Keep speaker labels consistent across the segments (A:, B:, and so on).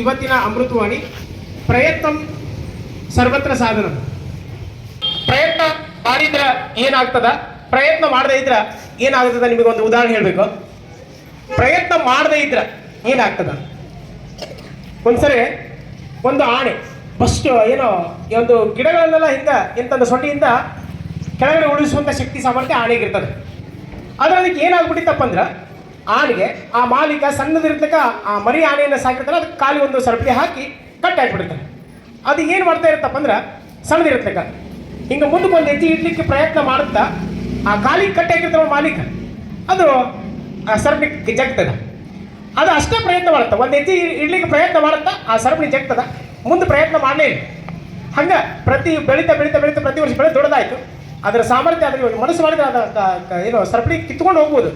A: ಇವತ್ತಿನ ಅಮೃತವಾಣಿ ಪ್ರಯತ್ನ ಸರ್ವತ್ರ ಸಾಧನ. ಪ್ರಯತ್ನ ಮಾಡಿದ್ರ ಏನಾಗ್ತದ? ಪ್ರಯತ್ನ ಮಾಡದೇ ಇದ್ರ ಏನಾಗ್ತದ? ನಿಮಗೆ ಒಂದು ಉದಾಹರಣೆ ಹೇಳಬೇಕು. ಪ್ರಯತ್ನ ಮಾಡದೇ ಇದ್ರ ಏನಾಗ್ತದ? ಒಂದ್ಸರಿ ಒಂದು ಆಣೆ ಫಸ್ಟ್ ಏನೋ ಒಂದು ಗಿಡಗಳನ್ನೆಲ್ಲ ಹಿಂಗ ಇಂಥ ಸೊಂಡಿಯಿಂದ ಕೆಳಗಡೆ ಉಳಿಸುವಂತ ಶಕ್ತಿ ಸಾಮರ್ಥ್ಯ ಆಣೆಗಿರ್ತದೆ ಆದ್ರೆ ಅದಕ್ಕೆ ಏನಾಗ್ಬಿಟ್ಟಿತ್ತಪ್ಪ ಅಂದ್ರೆ ಆನೆಗೆ ಆ ಮಾಲೀಕ ಸಣ್ಣದಿರ್ತಕ್ಕ ಆ ಮರಿ ಆನೆಯನ್ನು ಸಾಕಿರ್ತಾನೆ, ಅದಕ್ಕೆ ಖಾಲಿ ಒಂದು ಸರಪಳಿ ಹಾಕಿ ಕಟ್ ಅದು ಏನು ಮಾಡ್ತಾ ಇರುತ್ತಪ್ಪ ಅಂದ್ರೆ, ಸಣ್ಣದಿರ್ತಕ್ಕ, ಹಿಂಗೆ ಮುಂದಕ್ಕೆ ಒಂದು ಹೆಜ್ಜೆ ಇಡ್ಲಿಕ್ಕೆ ಪ್ರಯತ್ನ ಮಾಡುತ್ತಾ, ಆ ಖಾಲಿ ಕಟ್ ಹಾಕಿರ್ತಾವ ಮಾಲೀಕ, ಅದು ಆ ಸರಪಳಿ ಜಗ್ತದ. ಅದು ಅಷ್ಟೇ ಪ್ರಯತ್ನ ಮಾಡುತ್ತೆ, ಒಂದು ಹೆಜ್ಜೆ ಇಡ್ಲಿಕ್ಕೆ ಪ್ರಯತ್ನ ಮಾಡುತ್ತಾ, ಆ ಸರಪಳಿ ಜಗ್ತದ. ಮುಂದೆ ಪ್ರಯತ್ನ ಮಾಡಲೇ ಹಂಗೆ ಪ್ರತಿ ಬೆಳೀತಾ ಬೆಳೀತಾ ಬೆಳೀತಾ ಪ್ರತಿ ವರ್ಷ ಬೆಳೆ ದೊಡ್ಡದಾಯಿತು. ಅದರ ಸಾಮರ್ಥ್ಯ ಅದ್ರ ಮನಸ್ಸು ಮಾಡಿದ್ರೆ ಅದ ಏನು ಸರಪಳಿ ಕಿತ್ಕೊಂಡು ಹೋಗ್ಬೋದು.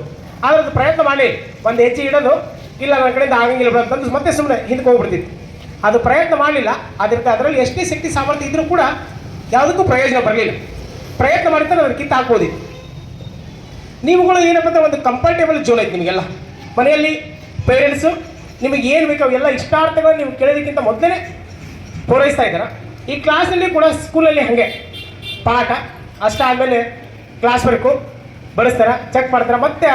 A: ಆದ್ರೆ ಅದು ಪ್ರಯತ್ನ ಮಾಡಿ, ಒಂದು ಹೆಜ್ಜೆ ಇಡೋದು ಇಲ್ಲ ನನ್ನ ಕಡೆಯಿಂದ ಆಗಂಗಿಲ್ಲ ಅಂತಂದು ಮತ್ತೆ ಸುಮ್ಮನೆ ಹಿಂದಕ್ಕೆ ಹೋಗ್ಬಿಡ್ತಿತ್ತು ಅದು ಪ್ರಯತ್ನ ಮಾಡಲಿಲ್ಲ ಅದರಿಂದ ಅದರಲ್ಲಿ ಎಷ್ಟೇ ಶಕ್ತಿ ಸಾಮರ್ಥ್ಯ ಇದ್ರೂ ಕೂಡ ಯಾವುದಕ್ಕೂ ಪ್ರಯೋಜನ ಬರಲಿಲ್ಲ. ಪ್ರಯತ್ನ ಮಾಡಿದ್ರೆ ಅದನ್ನು ಕಿತ್ತು ಹಾಕ್ಬೋದಿತ್ತು ನೀವುಗಳು ಏನಪ್ಪ ಅಂದರೆ ಒಂದು ಕಂಫರ್ಟೇಬಲ್ ಜೋನ್ ಐತೆ ನಿಮಗೆಲ್ಲ. ಮನೆಯಲ್ಲಿ ಪೇರೆಂಟ್ಸು ನಿಮಗೆ ಏನು ಬೇಕು ಅವೆಲ್ಲ ಇಷ್ಟಾರ್ಥಗಳು ನೀವು ಕೇಳೋದಕ್ಕಿಂತ ಮೊದಲೇ ಪೂರೈಸ್ತಾ ಇದ್ದಾರೆ. ಈ ಕ್ಲಾಸಲ್ಲಿ ಕೂಡ ಸ್ಕೂಲಲ್ಲಿ ಹಾಗೆ. ಪಾಠ, ಅಷ್ಟಾದಮೇಲೆ ಕ್ಲಾಸ್ ವರ್ಕು ಬಳಸ್ತಾರೆ ಚೆಕ್ ಮಾಡ್ತಾರೆ, ಮತ್ತೆ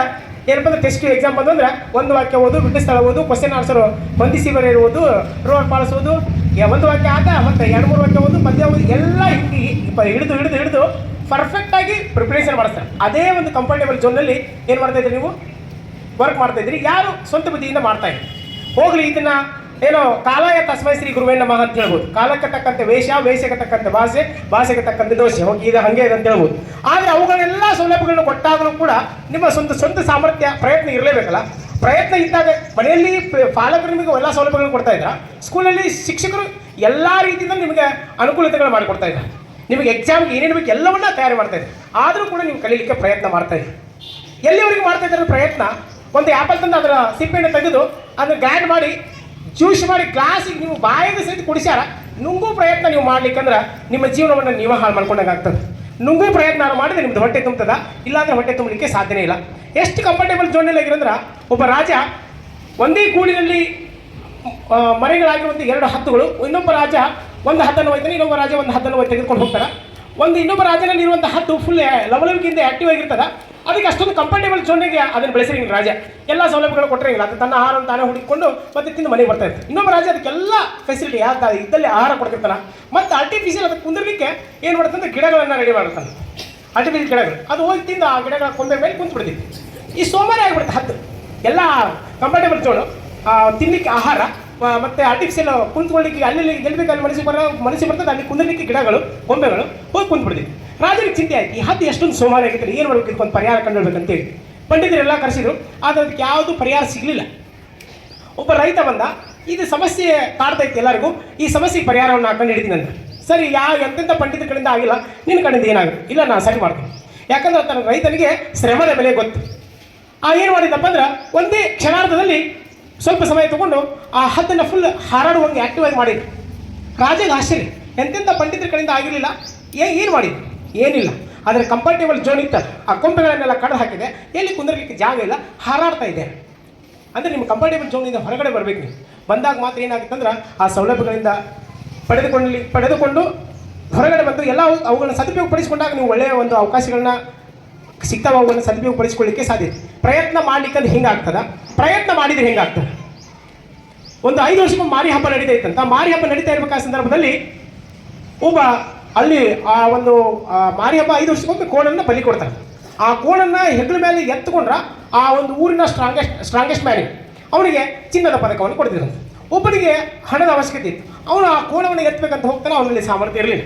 A: ಏನಪ್ಪ ಅಂದ್ರೆ ಟೆಸ್ಟ್ ಎಕ್ಸಾಮ್ ಬಂದಂದ್ರೆ ಒಂದು ವಾಕ್ಯ ಓದು ಬಿಟ್ಟು ಸ್ಥಳ ಓದು ಕ್ವಶನ್ ಆನ್ಸರ್ ಹೊಂದಿಸಿ ಬರೆಯಿರುವುದು ರೋಡ್ ಪಾಲಿಸೋದು ಒಂದು ವಾಕ್ಯ ಆಟ, ಮತ್ತೆ ಎರಡು ಮೂರು ವಾಕ್ಯ ಓದು ಮಧ್ಯ ಓದು, ಎಲ್ಲ ಹಿಡಿದು ಹಿಡಿದು ಹಿಡಿದು ಪರ್ಫೆಕ್ಟ್ ಆಗಿ ಪ್ರಿಪರೇಷನ್ ಮಾಡಿಸ್ತಾರೆ. ಅದೇ ಒಂದು ಕಂಫರ್ಟೇಬಲ್ ಝೋನಲ್ಲಿ ಏನು ಮಾಡ್ತಾ ಇದ್ರಿ ನೀವು? ವರ್ಕ್ ಮಾಡ್ತಾ ಇದ್ರಿ. ಯಾರು ಸ್ವಂತ ಬುದ್ಧಿಯಿಂದ ಮಾಡ್ತಾ ಇದ್ರಿ ಹೋಗಲಿ, ಇದನ್ನ ಏನೋ ಕಾಲಾಯ ತಸ್ಮೈ ಶ್ರೀ ಗುರುವೇ ನಮಃ ಅಂತ ಹೇಳ್ಬೋದು. ಕಾಲಕ್ಕೆ ತಕ್ಕಂತೆ ವೇಷ, ವೇಷಕ್ಕೆ ತಕ್ಕಂತೆ ಭಾಷೆ, ಭಾಷೆಗೆ ತಕ್ಕಂತೆ ದೋಷೆ ಹೋಗಿ ಇದು ಹಂಗೆ ಇದೆ ಅಂತ ಹೇಳ್ಬೋದು. ಆದರೆ ಅವುಗಳೆಲ್ಲ ಸೌಲಭ್ಯಗಳನ್ನು ಕೊಟ್ಟಾಗಲೂ ಕೂಡ ನಿಮ್ಮ ಸ್ವಂತ ಸ್ವಂತ ಸಾಮರ್ಥ್ಯ, ಪ್ರಯತ್ನ ಇರಲೇಬೇಕಲ್ಲ? ಪ್ರಯತ್ನ ಇದ್ದಾಗ ಮನೆಯಲ್ಲಿ ಪಾಲಕರು ನಿಮಗೆ ಎಲ್ಲ ಸೌಲಭ್ಯಗಳನ್ನು ಕೊಡ್ತಾ ಇದ್ರ? ಸ್ಕೂಲಲ್ಲಿ ಶಿಕ್ಷಕರು ಎಲ್ಲ ರೀತಿಯಿಂದ ನಿಮಗೆ ಅನುಕೂಲತೆಗಳು ಮಾಡಿಕೊಡ್ತಾ ಇದ್ದಾರೆ ನಿಮಗೆ ಎಕ್ಸಾಮ್ಗೆ ಏನೇನು ಬೇಕು ಎಲ್ಲವನ್ನ ತಯಾರಿ ಮಾಡ್ತಾ ಇದ್ದಾರೆ ಆದರೂ ಕೂಡ ನೀವು ಕಲೀಲಿಕ್ಕೆ ಪ್ರಯತ್ನ ಮಾಡ್ತಾ ಇದ್ದೀರಿ ಎಲ್ಲಿವರೆಗೆ ಮಾಡ್ತಾ ಇದ್ದಾರೆ ಪ್ರಯತ್ನ? ಒಂದು ಆ್ಯಪಲ್ ತಂದು ಅದರ ಸಿಪ್ಪೆಯನ್ನು ತೆಗೆದು ಅದನ್ನು ಗ್ರ್ಯಾಂಡ್ ಮಾಡಿ ಜ್ಯೂಸ್ ಮಾಡಿ ಗ್ಲಾಸಿಗೆ ನೀವು ಬಾಯಿಗೆ ಸಹಿತ ಕುಡಿಸ್ಯಾರ, ನುಂಗು ಪ್ರಯತ್ನ ನೀವು ಮಾಡ್ಲಿಕ್ಕಂದ್ರೆ ನಿಮ್ಮ ಜೀವನವನ್ನು ನೀವು ಹಾಳು ಮಾಡ್ಕೊಂಡಂಗೆ ಆಗ್ತದೆ. ನುಂಗು ಪ್ರಯತ್ನ ಮಾಡಿದ್ರೆ ನಿಮ್ದು ಹೊಟ್ಟೆ ತುಂಬ್ತದ, ಇಲ್ಲಾಂದ್ರೆ ಹೊಟ್ಟೆ ತುಂಬಲಿಕ್ಕೆ ಸಾಧ್ಯನೇ ಇಲ್ಲ. ಎಷ್ಟು ಕಂಫರ್ಟೇಬಲ್ ಜೋನಲ್ಲಿ ಆಗಿರಂದ್ರೆ, ಒಬ್ಬ ರಾಜ ಒಂದೇ ಕೂಡಿನಲ್ಲಿ ಮರಿಗಳಾಗಿರುವಂಥ ಎರಡು ಹತ್ತುಗಳು, ಇನ್ನೊಬ್ಬ ರಾಜ ಒಂದು ಹದ್ದನ್ನು ಒಯ್ತಾನೆ, ಇನ್ನೊಬ್ಬ ರಾಜ ಒಂದು ಹದ್ದನ್ನು ಒಯ್ದು ತೆಗೆದುಕೊಂಡು ಹೋಗ್ತಾರೆ. ಒಂದು ಇನ್ನೊಬ್ಬ ರಾಜನಲ್ಲಿ ಇರುವಂಥ ಹತ್ತು ಫುಲ್ ಲವಲವಿಕೆಯಿಂದ ಆಕ್ಟಿವ್ ಆಗಿರ್ತದ. ಅದಕ್ಕೆ ಅಷ್ಟೊಂದು ಕಂಫರ್ಟೇಬಲ್ ಜೋನಿಗೆ ಅದನ್ನು ಬೆಳೆಸಿರಂಗಿಲ್ಲ ರಾಜ. ಎಲ್ಲ ಸೌಲಭ್ಯಗಳು ಕೊಟ್ಟಿರಂಗಿಲ್ಲ ಅದು ತನ್ನ ಆಹಾರ ತಾನೇ ಹುಡುಕಿಕೊಂಡು ಮತ್ತೆ ತಿಂದು ಮನೆಗೆ ಬರ್ತಾ ಇತ್ತು ಇನ್ನೊಬ್ಬ ರಾಜ ಅದಕ್ಕೆಲ್ಲ ಫೆಸಿಲಿಟಿ ಯಾಕೆ ಇದ್ದಲ್ಲಿ ಆಹಾರ ಕೊಡ್ತಿರ್ತಾನೆ. ಮತ್ತು ಆರ್ಟಿಫಿಷಿಯಲ್ ಅದಕ್ಕೆ ಕುಂದಿರಲಿಕ್ಕೆ ಏನು ಮಾಡ್ತಂದ್ರೆ ಗಿಡಗಳನ್ನು ರೆಡಿ ಮಾಡ್ತಾನೆ ಆರ್ಟಿಫಿಷಿಯಲ್ ಗಿಡಗಳು. ಅದು ಹೋಗಿ ತಿಂದು ಆ ಗಿಡಗಳ ಕೊಂಬೆ ಮೇಲೆ ಕುಂತು ಬಿಡ್ತಿತ್ತು ಈ ಸೋಮಾರಿ ಆಗಿಬಿಡುತ್ತೆ ಹತ್ತು. ಎಲ್ಲ ಕಂಫರ್ಟೇಬಲ್ ಜೋಳು ತಿನ್ನಲಿಕ್ಕೆ ಆಹಾರ ಮತ್ತು ಆರ್ಟಿಫಿಷಿಯಲ್ ಕುಂತ್ಕೊಳ್ಳಿಕ್ಕೆ ಅಲ್ಲಿ ಇಲ್ಲಿ ಎಲ್ಲಿ ಬೇಕು ಅಲ್ಲಿ ಮನಸ್ಸಿಗೆ ಬರೋ ಮನಸ್ಸಿಗೆ ಬರ್ತದೆ ಅಲ್ಲಿ ಕುಂದಿರಲಿಕ್ಕೆ ಗಿಡಗಳು ಗೊಂಬೆಗಳು ಹೋಗಿ ಕುಂತ್ಬಿಡ್ತೀವಿ. ರಾಜನಿಗೆ ಚಿಂತೆ ಆಯ್ತು. ಈ ಹದ್ದು ಎಷ್ಟೊಂದು ಸೋಮಾರಿ ಆಗಿದ್ರೆ ಏನು ಮಾಡ್ಬೇಕು ಇದಕ್ಕೊಂದು ಪರಿಹಾರ ಕಂಡುಹಿಡ್ಬೇಕಂತೇಳಿ ಪಂಡಿತರೆಲ್ಲ ಕರೆಸಿದ್ರು, ಆದರೆ ಅದಕ್ಕೆ ಯಾವುದು ಪರಿಹಾರ ಸಿಗಲಿಲ್ಲ. ಒಬ್ಬ ರೈತ ಬಂದ, ಇದು ಸಮಸ್ಯೆ ಕಾಡ್ತಾ ಇತ್ತು ಎಲ್ಲರಿಗೂ, ಈ ಸಮಸ್ಯೆಗೆ ಪರಿಹಾರವನ್ನು ಹಾಕೊಂಡು ಹಿಡಿತೀನಿ ಸರಿ ಯಾವ ಎಂತೆಂಥ ಪಂಡಿತರ ಕಡೆಯಿಂದ ಆಗಿಲ್ಲ ನಿನ್ನ ಕಡೆಯಿಂದ ಏನಾಗುತ್ತೆ? ಇಲ್ಲ, ನಾನು ಸರಿ ಮಾಡ್ತೀನಿ. ಯಾಕಂದ್ರೆ ತನ್ನ ರೈತನಿಗೆ ಶ್ರಮದ ಬೆಲೆ ಗೊತ್ತು. ಆ ಏನು ಮಾಡಿದಪ್ಪ ಅಂದ್ರೆ, ಒಂದೇ ಕ್ಷಣಾರ್ಧದಲ್ಲಿ ಸ್ವಲ್ಪ ಸಮಯ ತಗೊಂಡು ಆ ಹದ್ದನ್ನು ಫುಲ್ ಹಾರಾಡುವಂಗೆ ಆಕ್ಟಿವ್ ಆಗಿ ಮಾಡಿದ್ರು. ರಾಜಗೆ ಆಶ್ಚರ್ಯ. ಎಂತೆಂಥ ಪಂಡಿತರ ಕಡೆಯಿಂದ ಆಗಿರಲಿಲ್ಲ ಏನು ಮಾಡಿದ್ರು? ಏನಿಲ್ಲ. ಆದರೆ ಕಂಫರ್ಟೇಬಲ್ ಜೋನ್ ಇತ್ತು. ಆ ಕೊಂಬೆಗಳನ್ನೆಲ್ಲ ಕಡ್ದು ಹಾಕಿದೆ. ಎಲ್ಲಿ ಕುಂದರ್ಲಿಕ್ಕೆ ಜಾಗ ಇಲ್ಲ, ಹಾರಾಡ್ತಾ ಇದೆ. ಅಂದರೆ ನಿಮ್ಮ ಕಂಫರ್ಟೇಬಲ್ ಜೋನಿಂದ ಹೊರಗಡೆ ಬರಬೇಕು ನೀವು. ಬಂದಾಗ ಮಾತ್ರ ಏನಾಗುತ್ತೆ ಅಂದ್ರೆ ಆ ಸೌಲಭ್ಯಗಳಿಂದ ಪಡೆದುಕೊಳ್ಳಿ ಪಡೆದುಕೊಂಡು ಹೊರಗಡೆ ಬಂದು ಎಲ್ಲ ಅವು- ಅವುಗಳನ್ನ ಸದುಪಯೋಗಪಡಿಸಿಕೊಂಡಾಗ ನೀವು ಒಳ್ಳೆಯ ಒಂದು ಅವಕಾಶಗಳನ್ನ ಸಿಗ್ತಾವ, ಅವುಗಳನ್ನ ಸದುಪಯೋಗಪಡಿಸಿಕೊಳ್ಳಿಕ್ಕೆ ಸಾಧ್ಯ ಪ್ರಯತ್ನ ಮಾಡ್ಲಿಕ್ಕೆ ಅದು ಹಿಂಗಾಗ್ತದ. ಪ್ರಯತ್ನ ಮಾಡಿದ್ರೆ ಹೆಂಗಾಗ್ತದೆ. ಒಂದು ಐದು ವರ್ಷಕ್ಕೂ ಮಾರಿ ಹಬ್ಬ ನಡೀತಾ ಇತ್ತಂತ ಮಾರಿ ಹಬ್ಬ ನಡೀತಾ ಇರಬೇಕಾದ ಸಂದರ್ಭದಲ್ಲಿ ಒಬ್ಬ ಅಲ್ಲಿ ಆ ಒಂದು ಮಾರಿಯಪ್ಪ ಐದು ವರ್ಷಕ್ಕೊಮ್ಮೆ ಕೋಣನ್ನ ಬಲಿ ಕೊಡ್ತಾರೆ ಆ ಕೋಣನ್ನ ಹೆಗ್ಲ ಮೇಲೆ ಎತ್ತುಕೊಂಡ್ರ ಆ ಒಂದು ಊರಿನ ಸ್ಟ್ರಾಂಗೆಸ್ಟ್ ಸ್ಟ್ರಾಂಗೆಸ್ಟ್ ಮ್ಯಾನ್ ಅವನಿಗೆ ಚಿನ್ನದ ಪದಕವನ್ನು ಕೊಡ್ತಿದ್ರು. ಒಬ್ಬನಿಗೆ ಹಣದ ಅವಶ್ಯಕತೆ ಇತ್ತು. ಅವನು ಆ ಕೋಣವನ್ನು ಎತ್ತಬೇಕಂತ ಹೋಗ್ತಾನೆ, ಅವನಲ್ಲಿ ಸಾಮರ್ಥ್ಯ ಇರಲಿಲ್ಲ.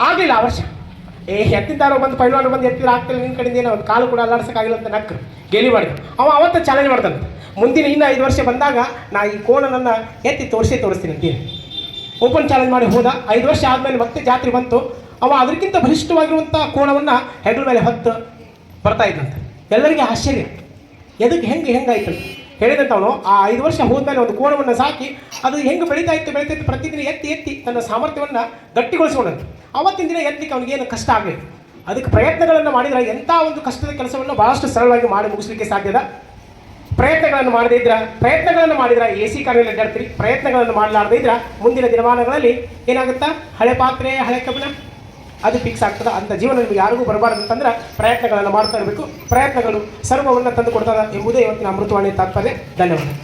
A: ಆಗಲಿಲ್ಲ ಆ ವರ್ಷ. ಏ, ಎತ್ತಿದ್ದಾರೋ ಬಂದು ಪೈಲ್ವಾನರು ಬಂದು ಎತ್ತಿದ್ರೆ ಆಗ್ತಿಲ್ಲ ನಿನ್ನ ಕಡೆಯಿಂದ ಏನೋ ಒಂದು ಕಾಲು ಕೂಡ ಅಲ್ಲಾಡ್ಸೋಕ್ಕಾಗಿಲ್ಲ ಅಂತ ನಕ್ಕರು ಗೆಲಿ ಮಾಡಿದ್ರು. ಅವ ಅವತ್ತು ಚಾಲೆಂಜ್ ಮಾಡ್ತಾನೆ. ಮುಂದಿನ ಇನ್ನೂ ಐದು ವರ್ಷ ಬಂದಾಗ ನಾ ಈ ಕೋಣನನ್ನು ಎತ್ತಿ ತೋರಿಸಿ ತೋರಿಸ್ತೀನಿ ಅಂತೀನಿ ಓಪನ್ ಚಾಲೆಂಜ್ ಮಾಡಿ ಹೋದ. ಐದು ವರ್ಷ ಆದಮೇಲೆ ಮತ್ತೆ ಜಾತ್ರೆ ಬಂತು. ಅವ ಅದಕ್ಕಿಂತ ಬಲಿಷ್ಠವಾಗಿರುವಂಥ ಕೋಣವನ್ನು ಹೆಗಲ ಮೇಲೆ ಹೊತ್ತು ಬರ್ತಾ ಇದ್ದಂತೆ. ಎಲ್ಲರಿಗೆ ಆಶ್ಚರ್ಯ. ಎದಕ್ಕೆ ಹೆಂಗೆ ಹೆಂಗಾಯ್ತು? ಹೇಳಿದಂತ ಅವನು, ಆ ಐದು ವರ್ಷ ಹೋದ್ಮೇಲೆ ಒಂದು ಕೋಣವನ್ನು ಸಾಕಿ, ಅದು ಹೆಂಗೆ ಬೆಳೀತಾ ಇತ್ತು ಬೆಳೀತಾ ಇತ್ತು, ಪ್ರತಿದಿನ ಎತ್ತಿ ಎತ್ತಿ ತನ್ನ ಸಾಮರ್ಥ್ಯವನ್ನು ಗಟ್ಟಿಗೊಳಿಸ್ಕೊಂಡಂತೆ ಅವತ್ತಿನ ದಿನ ಎತ್ತಲಿಕ್ಕೆ ಅವನಿಗೆ ಏನು ಕಷ್ಟ ಆಗಲಿಲ್ಲ. ಅದಕ್ಕೆ ಪ್ರಯತ್ನಗಳನ್ನು ಮಾಡಿದರೆ ಎಂಥ ಒಂದು ಕಷ್ಟದ ಕೆಲಸವನ್ನು ಭಾಳಷ್ಟು ಸರಳವಾಗಿ ಮಾಡಿ ಮುಗಿಸ್ಲಿಕ್ಕೆ ಸಾಧ್ಯದ. ಪ್ರಯತ್ನಗಳನ್ನು ಮಾಡದೇ ಇದ್ರ, ಪ್ರಯತ್ನಗಳನ್ನು ಮಾಡಿದ್ರ ಎ ಸಿ ಕಾರಿನಲ್ಲಿ ಅಡ್ಡಾಡ್ತೀರಿ, ಪ್ರಯತ್ನಗಳನ್ನು ಮಾಡಲಾರ್ದ ಇದ್ರ ಮುಂದಿನ ದಿನಮಾನಗಳಲ್ಲಿ ಏನಾಗುತ್ತಾ? ಹಳೆ ಪಾತ್ರೆ, ಹಳೆ ಕಬ್ಬಿಣ, ಅದು ಫಿಕ್ಸ್ ಆಗ್ತದೆ. ಅಂತ ಜೀವನ ನಿಮಗೆ ಯಾರಿಗೂ ಬರಬಾರ್ದು ಅಂತಂದ್ರೆ ಪ್ರಯತ್ನಗಳನ್ನು ಮಾಡ್ತಾ ಇರಬೇಕು. ಪ್ರಯತ್ನಗಳು ಸರ್ವವನ್ನು ತಂದು ಕೊಡ್ತದೆ ಎಂಬುದೇ ಇವತ್ತಿನ ಅಮೃತವಾಣಿ ತಾತ್ಪರ್ಯ. ಧನ್ಯವಾದ.